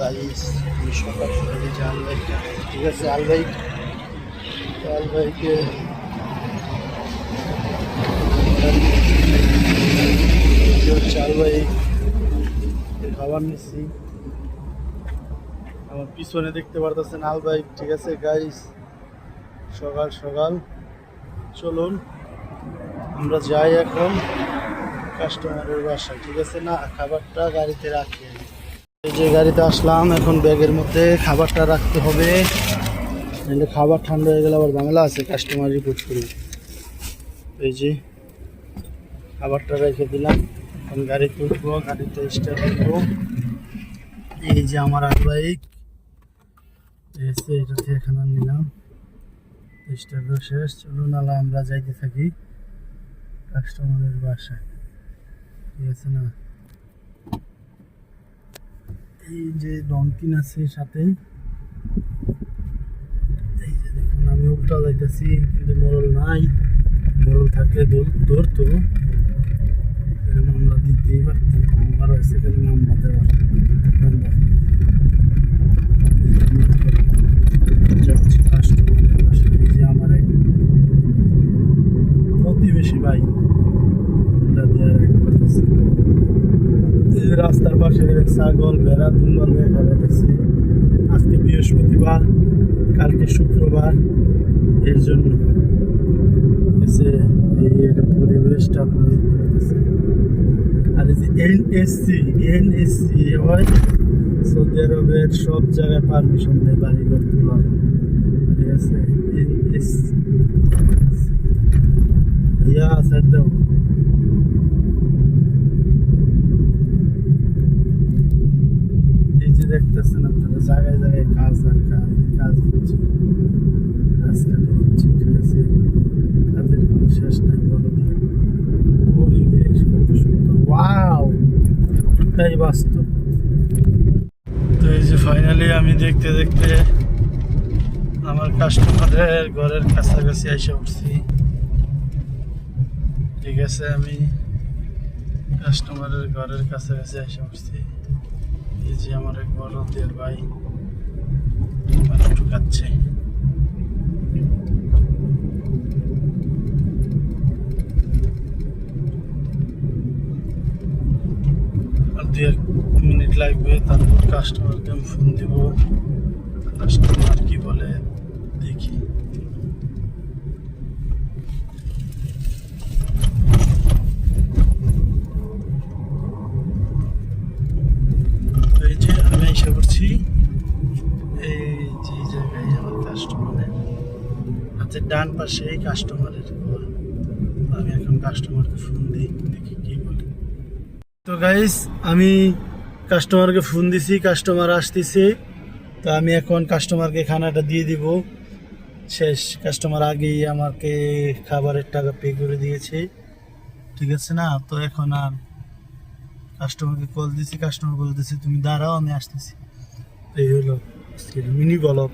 Guys সকাল ঠিক আছে? এই হচ্ছে খাবার নিচ্ছি। আমার পিছনে দেখতে পারতেছেন আলবাইক ঠিক আছে গাইস সকাল সকাল, চলুন, আমরা যাই এখন। কাস্টমারের বাসায়, ঠিক আছে? না, খাবারটা গাড়িতে রাখি এই যে গাড়িতে আসলাম, এখন ব্যাগের মধ্যে খাবারটা রাখতে হবে। নাহলে খাবার ঠান্ডা হয়ে গেলে আবার বাংলা আছে কাস্টমার রিপোর্ট করবে এই যে খাবারটা রেখে দিলাম। এখন গাড়িতে উঠবো, গাড়িতে স্টার্ট করব। এই যে আমার আর বাইক এসে এটাতে এখানে নিলাম। স্টার্ট শেষ। চলুন আমরা যাইতে থাকি কাস্টমারের বাসায়। আছে না। এই যে ডঙ্কিন আছে সাথে। এই যে দেখুন, আমি উল্টা যাইতেছি, কিন্তু মরল নাই। মরল থাকলে ধর- ধরতো মামলা দিতেই পারতাম, আমার হয়েছে খালি মামলা দেওয়ার ধান্দা। এই যে যাচ্ছি কাস্টমারের বাসায় এই যে আমার এক প্রতিবেশী ভাই এটা দিয়ে আর এক করতেছে। এই যে রাস্তার পাশে ছাগল, ভেড়া দুম্বাল হয়ে খাওয়াইতেছে আজকে বৃহস্পতিবার, কালকে শুক্রবার। এর জন্য এসে এই একটা পরিবেশটা দেখতে পাচ্ছেন আর এই যে এনএসসি এনএসসি হয়, সৌদি আরবের সব জায়গায় পারমিশন দেয় বাড়িঘর তোলার। ঠিক আছে? এনএসসি ইয়া স্যার দাও এই যে দেখতেছেন, আপনারা জায়গায় জায়গায় কাজ আর কাজ কাজ হচ্ছে। খালি হচ্ছে, ঠিক আছে? কাজের কোনো শেষ নাই বলো পরিবেশ কত সুন্দর, ওয়াও! তাই বাস্তব। তো এই যে ফাইনালি আমি দেখতে দেখতে আমার কাস্টমারের ঘরের কাছাকাছি এসে উঠছি। ঠিক আছে, আমি কাস্টমারের ঘরের কাছাকাছি এসে উঠছি। এই যে আমার এক বড় দেড় ভাই ঢুকাচ্ছে দু এক মিনিট লাগবে, তারপর কাস্টমারকে ফোন দিব। কাস্টমার কি বলে, দেখি তো এই যে আমি এসে করছি এই যে এই জায়গায় আমার কাস্টমারের আচ্ছা ডান পাশে এই কাস্টমারের আমি এখন কাস্টমারকে ফোন দিই, দেখি কি বলে। তো গাইস আমি কাস্টমারকে ফোন দিছি কাস্টমার আসতেছে। তো আমি এখন কাস্টমারকে খানাটা দিয়ে দিব। শেষ কাস্টমার আগেই আমাকে খাবারের টাকা পে করে দিয়েছে। ঠিক আছে না? তো এখন আর কাস্টমারকে কল দিছি কাস্টমার বলে দিছি তুমি দাঁড়াও, আমি আসতেছি। এই হলো মিনি গলপ